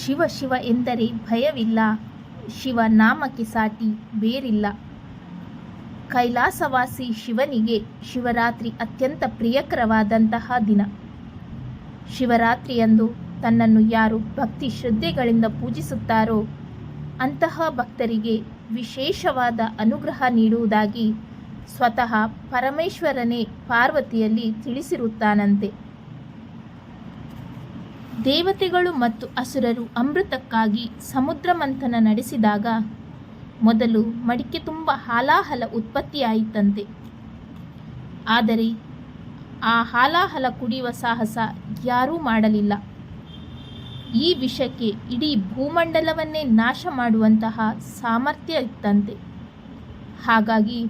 ಶಿವ ಶಿವ ಎಂದರೆ ಭಯವಿಲ್ಲ, ಶಿವ ನಾಮಕ್ಕೆ ಸಾಟಿ ಬೇರಿಲ್ಲ. ಕೈಲಾಸವಾಸಿ ಶಿವನಿಗೆ ಶಿವರಾತ್ರಿ ಅತ್ಯಂತ ಪ್ರಿಯಕರವಾದಂತಹ ದಿನ. ಶಿವರಾತ್ರಿಯಂದು ತನ್ನನ್ನು ಯಾರು ಭಕ್ತಿ ಶ್ರದ್ಧೆಗಳಿಂದ ಪೂಜಿಸುತ್ತಾರೋ, ಅಂತಹ ಭಕ್ತರಿಗೆ ವಿಶೇಷವಾದ ಅನುಗ್ರಹ ನೀಡುವುದಾಗಿ ಸ್ವತಃ ಪರಮೇಶ್ವರನೇ ಪಾರ್ವತಿಯಲ್ಲಿ ತಿಳಿಸಿರುತ್ತಾನಂತೆ. ದೇವತೆಗಳು ಮತ್ತು ಅಸುರರು ಅಮೃತಕ್ಕಾಗಿ ಸಮುದ್ರ ಮಂಥನ ನಡೆಸಿದಾಗ ಮೊದಲು ಮಡಿಕೆ ತುಂಬ ಹಾಲಾಹಲ ಉತ್ಪತ್ತಿಯಾಯಿತಂತೆ. ಆದರೆ ಆ ಹಾಲಾಹಲ ಕುಡಿಯುವ ಸಾಹಸ ಯಾರೂ ಮಾಡಲಿಲ್ಲ. ಈ ವಿಷಕ್ಕೆ ಇಡೀ ಭೂಮಂಡಲವನ್ನೇ ನಾಶ ಮಾಡುವಂತಹ ಸಾಮರ್ಥ್ಯ ಇತ್ತಂತೆ. ಹಾಗಾಗಿ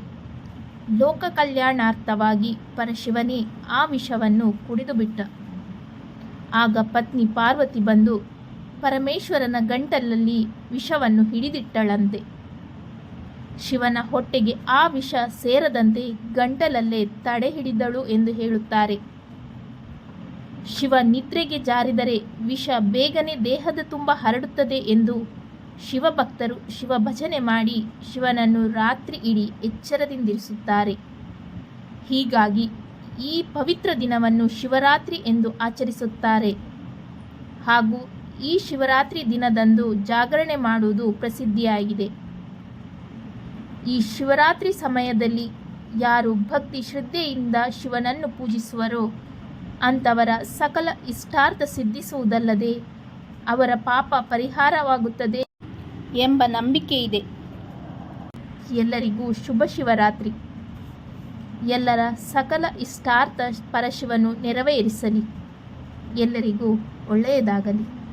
ಲೋಕ ಕಲ್ಯಾಣಾರ್ಥವಾಗಿ ಪರಶಿವನೇ ಆ ವಿಷವನ್ನು ಕುಡಿದುಬಿಟ್ಟ. ಆಗ ಪತ್ನಿ ಪಾರ್ವತಿ ಬಂದು ಪರಮೇಶ್ವರನ ಗಂಟಲಲ್ಲಿ ವಿಷವನ್ನು ಹಿಡಿದಿಟ್ಟಳಂತೆ. ಶಿವನ ಹೊಟ್ಟೆಗೆ ಆ ವಿಷ ಸೇರದಂತೆ ಗಂಟಲಲ್ಲೇ ತಡೆ ಹಿಡಿದಳು ಎಂದು ಹೇಳುತ್ತಾರೆ. ಶಿವ ನಿದ್ರೆಗೆ ಜಾರಿದರೆ ವಿಷ ಬೇಗನೆ ದೇಹದ ತುಂಬ ಹರಡುತ್ತದೆ ಎಂದು ಶಿವಭಕ್ತರು ಶಿವ ಭಜನೆ ಮಾಡಿ ಶಿವನನ್ನು ರಾತ್ರಿ ಇಡೀ ಎಚ್ಚರದಿಂದಿರಿಸುತ್ತಾರೆ. ಹೀಗಾಗಿ ಈ ಪವಿತ್ರ ದಿನವನ್ನು ಶಿವರಾತ್ರಿ ಎಂದು ಆಚರಿಸುತ್ತಾರೆ. ಹಾಗೂ ಈ ಶಿವರಾತ್ರಿ ದಿನದಂದು ಜಾಗರಣೆ ಮಾಡುವುದು ಪ್ರಸಿದ್ಧಿಯಾಗಿದೆ. ಈ ಶಿವರಾತ್ರಿ ಸಮಯದಲ್ಲಿ ಯಾರು ಭಕ್ತಿ ಶ್ರದ್ಧೆಯಿಂದ ಶಿವನನ್ನು ಪೂಜಿಸುವರೋ, ಅಂಥವರ ಸಕಲ ಇಷ್ಟಾರ್ಥ ಸಿದ್ಧಿಸುವುದಲ್ಲದೆ ಅವರ ಪಾಪ ಪರಿಹಾರವಾಗುತ್ತದೆ ಎಂಬ ನಂಬಿಕೆ ಇದೆ ಎಲ್ಲರಿಗೂ ಶುಭ ಶಿವರಾತ್ರಿ. ಎಲ್ಲರ ಸಕಲ ಇಷ್ಟಾರ್ಥ ಪರಶಿವನು ನೆರವೇರಿಸಲಿ. ಎಲ್ಲರಿಗೂ ಒಳ್ಳೆಯದಾಗಲಿ.